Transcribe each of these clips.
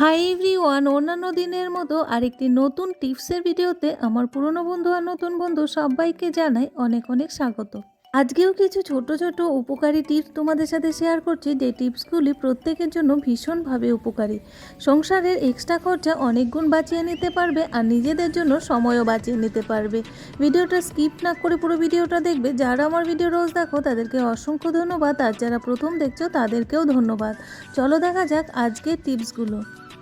High every one অন্যান্য দিনের মতো আরেকটি নতুন টিপসের ভিডিওতে আমার পুরনো বন্ধু আর নতুন বন্ধু সবাইকে জানাই অনেক অনেক স্বাগত। আজকেও কিছু ছোট ছোট উপকারী টিপস তোমাদের সাথে শেয়ার করছি, যে টিপসগুলি প্রত্যেকের জন্য ভীষণভাবে উপকারী। সংসারের এক্সট্রা খরচা অনেক গুণ বাঁচিয়ে নিতে পারবে আর নিজেদের জন্য সময়ও বাঁচিয়ে নিতে পারবে। ভিডিওটা স্কিপ না করে পুরো ভিডিওটা দেখবে। যারা আমার ভিডিও রোজ দেখো, তাদেরকে অসংখ্য ধন্যবাদ। আর যারা প্রথম দেখছ, তাদেরকেও ধন্যবাদ। চলো দেখা যাক আজকের টিপসগুলো।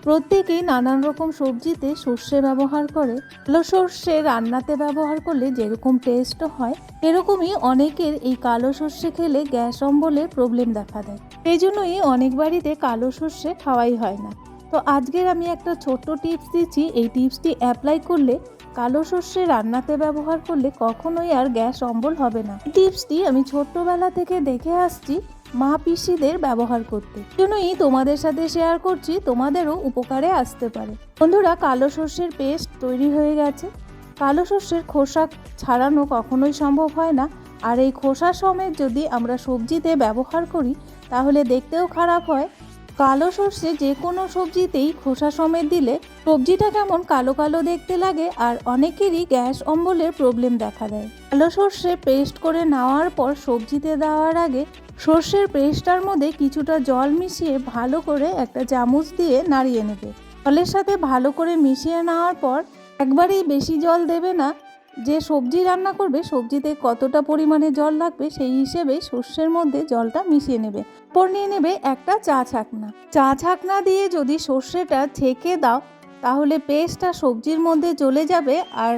প্রত্যেকেই নানান রকম সবজিতে সর্ষে ব্যবহার করে। কালো সর্ষে রান্নাতে ব্যবহার করলে যেরকম টেস্ট হয়, এরকমই অনেকের এই কালো সর্ষে খেলে গ্যাস অম্বলের প্রবলেম দেখা দেয়। এই জন্যই অনেক বাড়িতে কালো সর্ষে খাওয়াই হয় না। তো আজকের আমি একটা ছোট্ট টিপস দিচ্ছি। এই টিপসটি অ্যাপ্লাই করলে কালো সর্ষে রান্নাতে ব্যবহার করলে কখনোই আর গ্যাস অম্বল হবে না। টিপসটি আমি ছোট্টবেলা থেকে দেখে আসছি। মা পিসিদের ব্যবহার করতে। জন্যই তোমাদের সাথে শেয়ার করছি, তোমাদেরও উপকারে আসতে পারে। বন্ধুরা, কালো সর্ষের পেস্ট তৈরি হয়ে গেছে। কালো সর্ষের খোসা ছাড়ানো কখনোই সম্ভব হয় না। আর এই খোসা সমেত যদি আমরা সবজিতে ব্যবহার করি, তাহলে দেখতেও খারাপ হয়। কালো সর্ষে যে কোনো সবজিতেই খোসা সমেত দিলে সবজিটা কেমন কালো কালো দেখতে লাগে আর অনেকেরই গ্যাস অম্বলের প্রবলেম দেখা দেয়। কালো সর্ষে পেস্ট করে নেওয়ার পর সবজিতে দেওয়ার আগে সর্ষের পেস্টটার মধ্যে কিছুটা জল মিশিয়ে ভালো করে একটা চামচ দিয়ে নাড়িয়ে নেবে। জলের সাথে ভালো করে মিশিয়ে নেওয়ার পর একবারেই বেশি জল দেবে না। যে সবজি রান্না করবে সবজিতে কতটা পরিমাণে জল লাগবে সেই হিসেবে সর্ষের মধ্যে জলটা মিশিয়ে নেবে। পর নিয়ে নেবে একটা চা ছাকনা। চা ছাকনা দিয়ে যদি সর্ষেটা ছেঁকে দাও তাহলে পেস্টটা সবজির মধ্যে চলে যাবে আর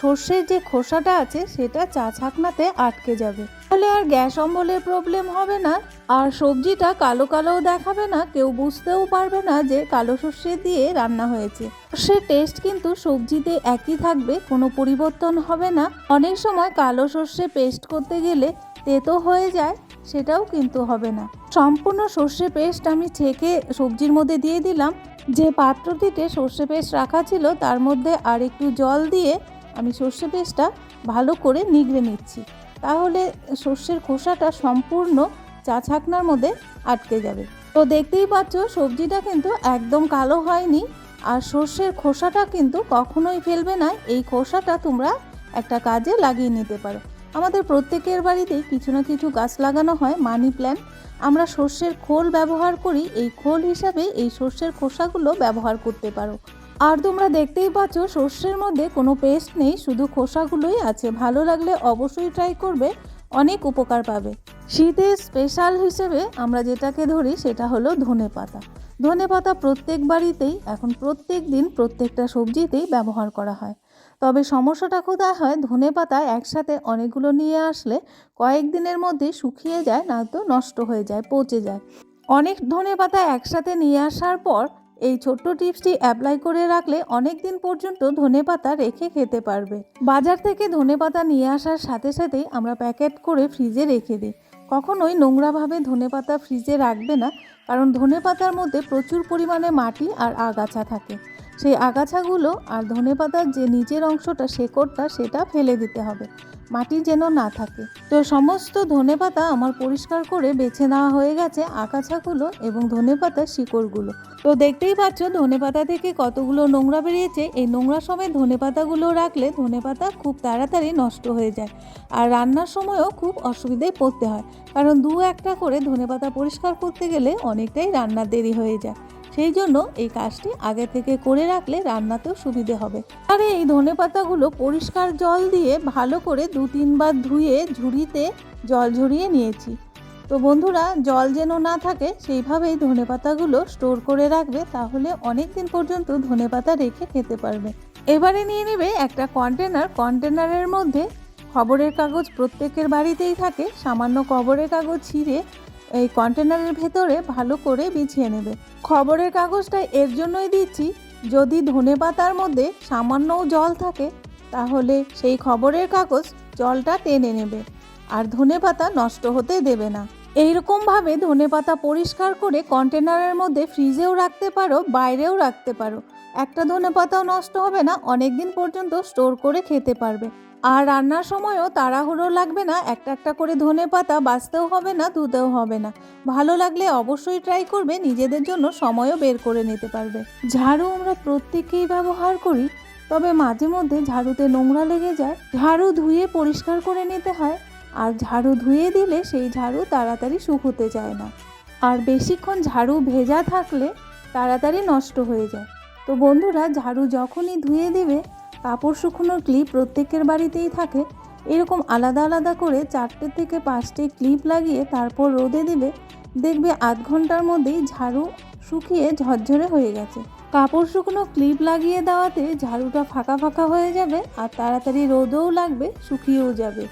সর্ষের যে খোসাটা আছে সেটা চা ছাকনাতে আটকে যাবে। তাহলে আর গ্যাস অম্বলের প্রবলেম হবে না। আর সবজিটা কালো কালোও দেখাবে না, কেউ বুঝতেও পারবে না যে কালো সর্ষে দিয়ে রান্না হয়েছে। সর্ষের টেস্ট কিন্তু সবজিতে একই থাকবে, কোনো পরিবর্তন হবে না। অনেক সময় কালো সর্ষে পেস্ট করতে গেলে তেতো হয়ে যায়, সেটাও কিন্তু হবে না। সম্পূর্ণ সর্ষে পেস্ট আমি ছেঁকে সবজির মধ্যে দিয়ে দিলাম। যে পাত্রটিতে সর্ষে পেস্ট রাখা ছিল, তার মধ্যে আর একটু জল দিয়ে আমি সর্ষে পেস্টটা ভালো করে নিগড়ে নিচ্ছি। তাহলে সর্ষের খোসাটা সম্পূর্ণ চা ছাকনার মধ্যে আটকে যাবে। তো দেখতেই পাচ্ছ, সবজিটা কিন্তু একদম কালো হয়নি আর সর্ষের খোসাটা কিন্তু কখনোই ফেলবে না। এই খোসাটা তোমরা একটা কাজে লাগিয়ে নিতে পারো। আমাদের প্রত্যেকের বাড়িতেই কিছু না কিছু গাছ লাগানো হয় মানি প্ল্যান্ট আমরা সর্ষের খোল ব্যবহার করি, এই খোল হিসাবে এই সর্ষের খোসাগুলো ব্যবহার করতে পারো। আর তোমরা দেখতেই পাচ্ছ, সর্ষের মধ্যে কোনো পেস্ট নেই, শুধু খোসাগুলোই আছে। ভালো লাগলে অবশ্যই ট্রাই করবে, অনেক উপকার পাবে। শীতে স্পেশাল হিসেবে আমরা যেটাকে ধরি, সেটা হলো ধনে পাতা। ধনে পাতা প্রত্যেক বাড়িতেই, এখন প্রত্যেক দিন প্রত্যেকটা সবজিতেই ব্যবহার করা হয়। তবে সমস্যাটা কোথায় হয়, ধনে পাতা একসাথে অনেকগুলো নিয়ে আসলে কয়েকদিনের মধ্যে শুকিয়ে যায় না তো নষ্ট হয়ে যায়, পচে যায়। অনেক ধনে পাতা একসাথে নিয়ে আসার পর এই ছোট্ট টিপসটি অ্যাপ্লাই করে রাখলে অনেক দিন পর্যন্ত ধনে পাতা রেখে খেতে পারবে। বাজার থেকে ধনে পাতা নিয়ে আসার সাথে সাথেই আমরা প্যাকেট করে ফ্রিজে রেখে দিই। কখনোই নোংরাভাবে ধনে পাতা ফ্রিজে রাখবে না, কারণ ধনে পাতার মধ্যে প্রচুর পরিমাণে মাটি আর আগাছা থাকে। সেই আগাছাগুলো আর ধনে পাতার যে নিচের অংশটা, শেকড়টা, সেটা ফেলে দিতে হবে। মাটি যেন না থাকে। তো সমস্ত ধনে পাতা আমার পরিষ্কার করে বেছে নেওয়া হয়ে গেছে আগাছাগুলো এবং ধনে পাতার শিকড়গুলো। তো দেখতেই পাচ্ছ ধনে পাতা থেকে কতগুলো নোংরা বেরিয়েছে। এই নোংরা সময় ধনে পাতাগুলো রাখলে ধনে পাতা খুব তাড়াতাড়ি নষ্ট হয়ে যায় আর রান্নার সময়ও খুব অসুবিধায় পড়তে হয়। কারণ দু একটা করে ধনে পাতা পরিষ্কার করতে গেলে অনেকটাই রান্নার দেরি হয়ে যায়। সেই জন্য এই কাজটি আগে থেকে করে রাখলে রান্নাতেও সুবিধে হবে। আর এই ধনে পাতাগুলো পরিষ্কার জল দিয়ে ভালো করে দু তিনবার ধুয়ে ঝুড়িতে জল ঝরিয়ে নিয়েছি। তো বন্ধুরা, জল যেন না থাকে, সেইভাবেই ধনে পাতাগুলো স্টোর করে রাখবে, তাহলে অনেক দিন পর্যন্ত ধনে পাতা রেখে খেতে পারবে। এবারে নিয়ে নেবে একটা কন্টেনার কন্টেনারের মধ্যে খবরের কাগজ প্রত্যেকের বাড়িতেই থাকে। সামান্য খবরের কাগজ ছিঁড়ে এই কন্টেনারের ভেতরে ভালো করে বিছিয়ে নেবে। খবরের কাগজটা এর জন্যই দিচ্ছি, যদি ধনে পাতার মধ্যে সামান্যও জল থাকে, তাহলে সেই খবরের কাগজ জলটা টেনে নেবে। আর ধনে পাতা নষ্ট হতে দেবে না। এইরকমভাবে ধনে পাতা পরিষ্কার করে কন্টেনারের মধ্যে ফ্রিজেও রাখতে পারো, বাইরেও রাখতে পারো। একটা ধনে পাতাও নষ্ট হবে না অনেক দিন পর্যন্ত স্টোর করে খেতে পারবে। আর রান্নার সময়ও তাড়াহুড়ো লাগবে না, একটা একটা করে ধনে পাতা বাঁচতেও হবে না, ধুতেও হবে না। ভালো লাগলে অবশ্যই ট্রাই করবে, নিজেদের জন্য সময়ও বের করে নিতে পারবে। ঝাড়ু আমরা প্রত্যেকেই ব্যবহার করি, তবে মাঝে মধ্যে ঝাড়ুতে নোংরা লেগে যায়। ঝাড়ু ধুয়ে পরিষ্কার করে নিতে হয়, আর ঝাড়ু ধুয়ে দিলে সেই ঝাড়ু তাড়াতাড়ি শুকোতে যায় না। আর বেশিক্ষণ ঝাড়ু ভেজা থাকলে তাড়াতাড়ি নষ্ট হয়ে যায়। তো বন্ধুরা, ঝাড়ু যখনই ধুয়ে দিবে কাপড় শুকোনোর ক্লিপ প্রত্যেকের বাড়িতেই থাকে। এরকম আলাদা আলাদা করে চারটে থেকে পাঁচটে ক্লিপ লাগিয়ে তারপর রোদে দিবে দেখবে আধ ঘণ্টার মধ্যেই ঝাড়ু শুকিয়ে ঝরঝরে হয়ে গেছে। কাপড় শুকনো ক্লিপ লাগিয়ে দেওয়াতে ঝাড়ুটা ফাঁকা ফাঁকা হয়ে যাবে আর তাড়াতাড়ি রোদও লাগবে, শুকিয়েও যাবে।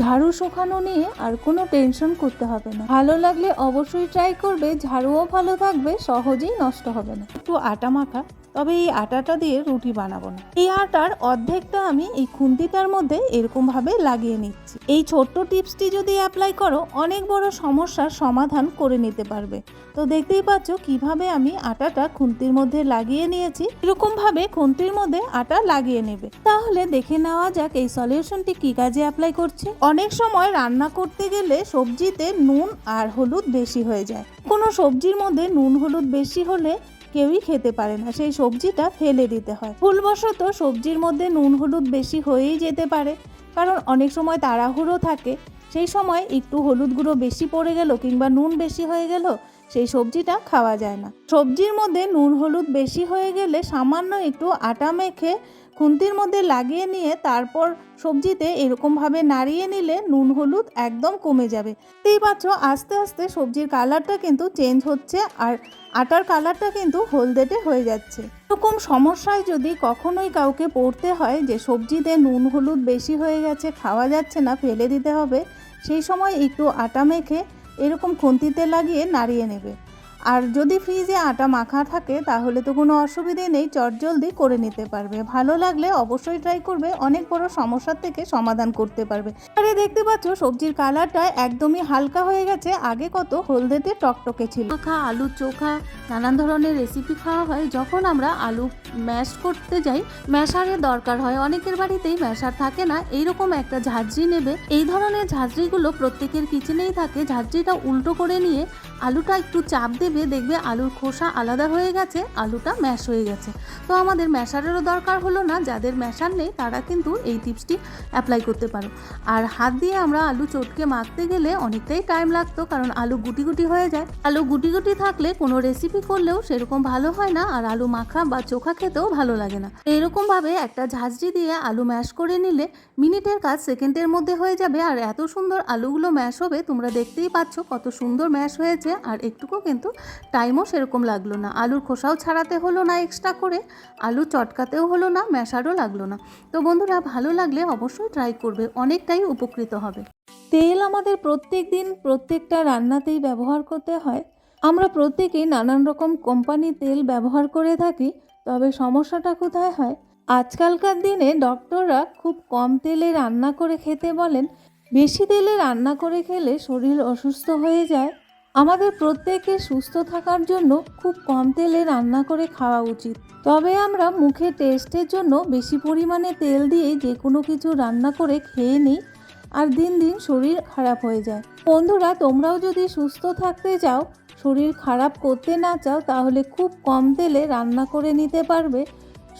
ঝাড়ু শুকানো নিয়ে আর কোনো টেনশন করতে হবে না। ভালো লাগলে অবশ্যই ট্রাই করবে, ঝাড়ুও ভালো থাকবে, সহজেই নষ্ট হবে না। একটু আটা মাখা তবে এই আটাটা দিয়ে রুটি বানাবো না। এই আটার অর্ধেকটা আমি এই খুন্তিটার মধ্যে এরকমভাবে লাগিয়ে নিচ্ছি। এই ছোট্ট টিপসটি যদি অ্যাপ্লাই করো, অনেক বড় সমস্যার সমাধান করে নিতে পারবে। তো দেখতেই পাচ্ছ কীভাবে আমি আটাটা খুন্তির মধ্যে লাগিয়ে নিয়েছি। এরকমভাবে খুন্তির মধ্যে আটা লাগিয়ে নেবে। তাহলে দেখে নেওয়া যাক এই সলিউশনটি কি কাজে অ্যাপ্লাই করছে। অনেক সময় রান্না করতে গেলে সবজিতে নুন আর হলুদ বেশি হয়ে যায়। কোনো সবজির মধ্যে নুন হলুদ বেশি হলে কেউই খেতে পারে না। সেই সবজিটা ফেলে দিতে হয়। ভুলবশত সবজির মধ্যে নুন হলুদ বেশি হয়েই যেতে পারে। কারণ অনেক সময় তাড়াহুড়ো থাকে। সেই সময় একটু হলুদ গুঁড়ো বেশি পড়ে গেল কিংবা নুন বেশি হয়ে গেল, সেই সবজিটা খাওয়া যায় না। সবজির মধ্যে নুন হলুদ বেশি হয়ে গেলে সামান্য একটু আটা মেখে খুন্তির মধ্যে লাগিয়ে নিয়ে তারপর সবজিতে এরকমভাবে নাড়িয়ে নিলে নুন, হলুদ একদম কমে যাবে। দেখতেই পাচ্ছ, আস্তে আস্তে সবজির কালারটা কিন্তু চেঞ্জ হচ্ছে আর আটার কালারটা কিন্তু হলদেটে হয়ে যাচ্ছে। এরকম সমস্যায় যদি কখনোই কাউকে পড়তে হয় যে সবজিতে নুন, হলুদ বেশি হয়ে গেছে, খাওয়া যাচ্ছে না, ফেলে দিতে হবে, সেই সময় একটু আটা মেখে এরকম খুন্তিতে লাগিয়ে নাড়িয়ে নেবে। আর যদি ফ্রিজে আটা মাখা থাকে, তাহলে তো কোনো অসুবিধে নেই চটজলদি করে নিতে পারবে। ভালো লাগলে অবশ্যই ট্রাই করবে, অনেক বড় সমস্যার থেকে সমাধান করতে পারবে। আরে দেখতে পাচ্ছ, সবজির কালারটা একদমই হালকা হয়ে গেছে, আগে কত হলদেতে টকটকে ছিল। মাখা, আলু চোখা, নানান ধরনের রেসিপি খাওয়া হয়, যখন আমরা আলু ম্যাশ করতে যাই ম্যাশারের দরকার হয়। অনেকের বাড়িতেই ম্যাশার থাকে না, এইরকম একটা ঝাঁঝরি নেবে। এই ধরনের ঝাঁঝরিগুলো প্রত্যেকের কিচেনেই থাকে, ঝাঁঝরিটা উল্টো করে নিয়ে আলুটা একটু চাপ দেবে, দেখবে আলুর খোসা আলাদা হয়ে গেছে, আলুটা ম্যাশ হয়ে গেছে। তো আমাদের ম্যাশারেরও দরকার হলো না, যাদের ম্যাশার নেই তারা কিন্তু এই টিপসটি অ্যাপ্লাই করতে পারো। আর হাত দিয়ে আমরা আলু চটকে মাখতে গেলে অনেকটাই টাইম লাগতো, কারণ আলু গুটি গুটি হয়ে যায়। আলু গুটি গুটি থাকলে কোনো রেসিপি করলেও সেরকম ভালো হয় না, আর আলু মাখা বা চোখা খেতেও ভালো লাগে না। এরকমভাবে একটা ঝাঁঝরি দিয়ে আলু ম্যাশ করে নিলে মিনিটের কাজ সেকেন্ডের মধ্যে হয়ে যাবে, আর এত সুন্দর আলুগুলো ম্যাশ হবে, তোমরা দেখতেই পাচ্ছ কত সুন্দর ম্যাশ হয়েছে। আর একটুকু কিন্তু টাইমও সেরকম লাগল না। আলুর খোসাও ছাড়াতে হলো না এক্সট্রা করে, আলু চটকাতেও হলো না, ম্যাশারও লাগল না। তো বন্ধুরা, ভালো লাগলে অবশ্যই ট্রাই করবে, অনেকটাই উপকৃত হবে। তেল আমাদের প্রত্যেক দিন প্রত্যেকটা রান্নাতেই ব্যবহার করতে হয়। আমরা প্রত্যেকেই নানান রকম কোম্পানির তেল ব্যবহার করে থাকি, তবে সমস্যাটা কোথায় হয়? আজকালকার দিনে ডক্টররা খুব কম তেলে রান্না করে খেতে বলেন। বেশি তেলে রান্না করে খেলে শরীর অসুস্থ হয়ে যায়। আমাদের প্রত্যেকে সুস্থ থাকার জন্য খুব কম তেলে রান্না করে খাওয়া উচিত। তবে আমরা মুখে টেস্টের জন্য বেশি পরিমাণে তেল দিয়ে যে কোনো কিছু রান্না করে খেয়ে নিই আর দিন দিন শরীর খারাপ হয়ে যায়। বন্ধুরা, তোমরাও যদি সুস্থ থাকতে চাও, শরীর খারাপ করতে না চাও, তাহলে খুব কম তেলে রান্না করে নিতে পারবে।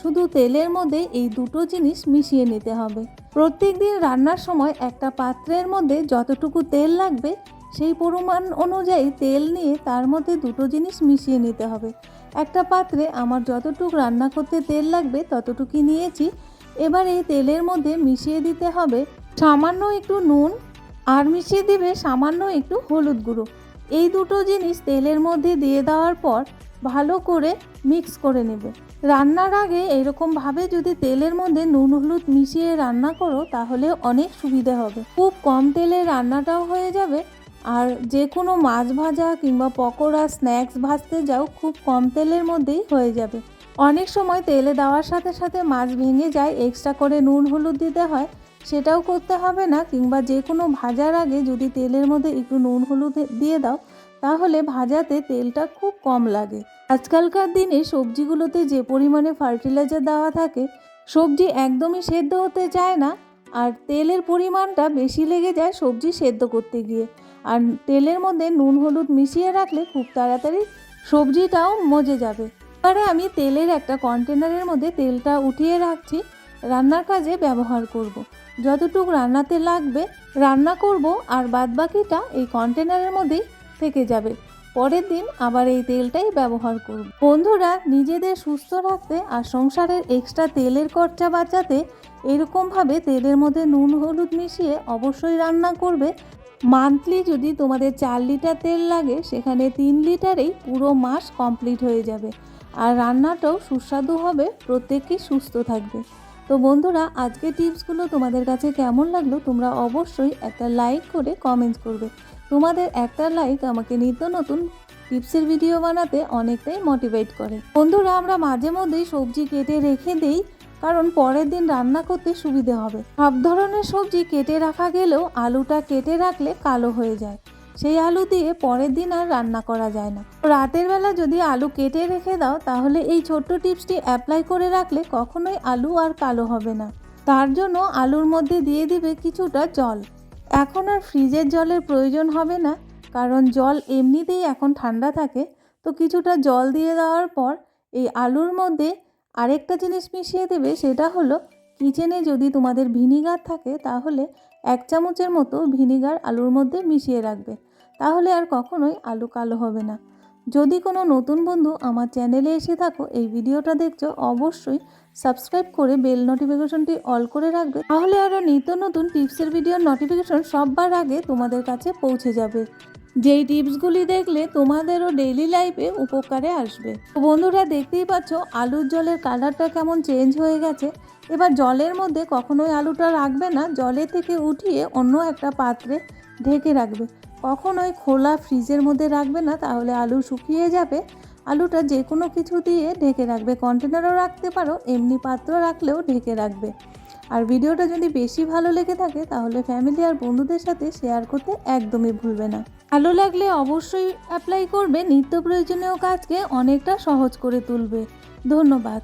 শুধু তেলের মধ্যে এই দুটো জিনিস মিশিয়ে নিতে হবে। প্রত্যেক দিন রান্নার সময় একটা পাত্রের মধ্যে যতটুকু তেল লাগবে সেই পরিমাণ অনুযায়ী তেল নিয়ে তার মধ্যে দুটো জিনিস মিশিয়ে নিতে হবে। একটা পাত্রে আমার যতটুকু রান্না করতে তেল লাগবে ততটুকুই নিয়েছি। এবার এই তেলের মধ্যে মিশিয়ে দিতে হবে সামান্য একটু নুন আর মিশিয়ে দিবে সামান্য একটু হলুদ গুঁড়ো। এই দুটো জিনিস তেলের মধ্যে দিয়ে দেওয়ার পর ভালো করে মিক্স করে নেবে। রান্নার আগে এরকমভাবে যদি তেলের মধ্যে নুন হলুদ মিশিয়ে রান্না করো তাহলে অনেক সুবিধা হবে। খুব কম তেলে রান্নাটাও হয়ে যাবে আর যে কোনো মাছ ভাজা কিংবা পকোড়া, স্ন্যাক্স ভাজতে যাও, খুব কম তেলের মধ্যেই হয়ে যাবে। অনেক সময় তেলে দেওয়ার সাথে সাথে মাছ ভেঙে যায় এক্সট্রা করে নুন, হলুদ দিতে হয়, সেটাও করতে হবে না, কিংবা যে কোনো ভাজার আগে যদি তেলের মধ্যে একটু নুন, হলুদ দিয়ে দাও, তাহলে ভাজাতে তেলটা খুব কম লাগে। আজকালকার দিনে সবজিগুলোতে যে পরিমাণে ফার্টিলাইজার দেওয়া থাকে, সবজি একদমই সেদ্ধ হতে চায় না, আর তেলের পরিমাণটা বেশি লেগে যায় সবজি সেদ্ধ করতে গিয়ে। আর তেলের মধ্যে নুন, হলুদ মিশিয়ে রাখলে খুব তাড়াতাড়ি সবজিটাও মজে যাবে। এবারে আমি তেলের একটা কন্টেনারের মধ্যে তেলটা উঠিয়ে রাখছি, রান্নার কাজে ব্যবহার করব। যতটুকু রান্নাতে লাগবে রান্না করব আর বাদবাকিটা এই কন্টেনারের মধ্যেই থেকে যাবে। পরের দিন আবার এই তেলটাই ব্যবহার করব। বন্ধুরা, নিজেদের সুস্থ রাখতে আর সংসারের এক্সট্রা তেলের খরচা বাঁচাতে এরকমভাবে তেলের মধ্যে নুন, হলুদ মিশিয়ে অবশ্যই রান্না করবে। মান্থলি যদি তোমাদের চার লিটার তেল লাগে, সেখানে তিন লিটারেই পুরো মাস কমপ্লিট হয়ে যাবে। আর রান্নাটাও সুস্বাদু হবে প্রত্যেকেই সুস্থ থাকবে। তো বন্ধুরা, আজকে টিপসগুলো তোমাদের কাছে কেমন লাগল, তোমরা অবশ্যই একটা লাইক করে কমেন্টস করবে। তোমাদের একটা লাইক আমাকে নিত্য নতুন টিপসের ভিডিও বানাতে অনেকটাই মোটিভেট করে। বন্ধুরা, আমরা মাঝে মধ্যেই সবজি কেটে রেখে দেই। কারণ পরের দিন রান্না করতে সুবিধে হবে। সব ধরনের সবজি কেটে রাখা গেলেও আলুটা কেটে রাখলে কালো হয়ে যায়। সেই আলু দিয়ে পরের দিন আর রান্না করা যায় না। রাতের বেলা যদি আলু কেটে রেখে দাও, তাহলে এই ছোট্ট টিপসটি অ্যাপ্লাই করে রাখলে কখনোই আলু আর কালো হবে না। তার জন্য আলুর মধ্যে দিয়ে দিবে কিছুটা জল। এখন আর ফ্রিজের জলের প্রয়োজন হবে না, কারণ জল এমনিতেই এখন ঠান্ডা থাকে। তো কিছুটা জল দিয়ে দেওয়ার পর এই আলুর মধ্যে আরেকটা জিনিস মিশিয়ে দেবে সেটা হলো কিচেনে যদি তোমাদের ভিনিগার থাকে তাহলে এক চামচের মতো ভিনিগার আলুর মধ্যে মিশিয়ে রাখবে। তাহলে আর কখনোই আলু কালো হবে না। যদি কোনো নতুন বন্ধু আমার চ্যানেলে এসে থাকো, এই ভিডিওটা দেখছ, অবশ্যই সাবস্ক্রাইব করে বেল নোটিফিকেশনটি অল করে রাখবে। তাহলে আরও নিত্য নতুন টিপসের ভিডিওর নোটিফিকেশন সববার আগে তোমাদের কাছে পৌঁছে যাবে। যেই টিপসগুলি দেখলে তোমাদেরও ডেইলি লাইফে উপকারে আসবে। তো বন্ধুরা, দেখতেই পাচ্ছ, আলুর জলের কালারটা কেমন চেঞ্জ হয়ে গেছে। এবার জলের মধ্যে কখনোই আলুটা রাখবে না জলের থেকে উঠিয়ে অন্য একটা পাত্রে ঢেকে রাখবে। কখনোই খোলা ফ্রিজের মধ্যে রাখবে না, তাহলে আলু শুকিয়ে যাবে। আলুটা যে কোনো কিছু দিয়ে ঢেকে রাখবে। কন্টেনারও রাখতে পারো, এমনি পাত্র রাখলেও ঢেকে রাখবে। আর ভিডিওটা যদি বেশি ভালো লেগে থাকে, তাহলে ফ্যামিলি আর বন্ধুদের সাথে শেয়ার করতে একদমই ভুলবে না। ভালো লাগলে অবশ্যই অ্যাপ্লাই করবে, নিত্য প্রয়োজনীয় কাজকে অনেকটা সহজ করে তুলবে। ধন্যবাদ।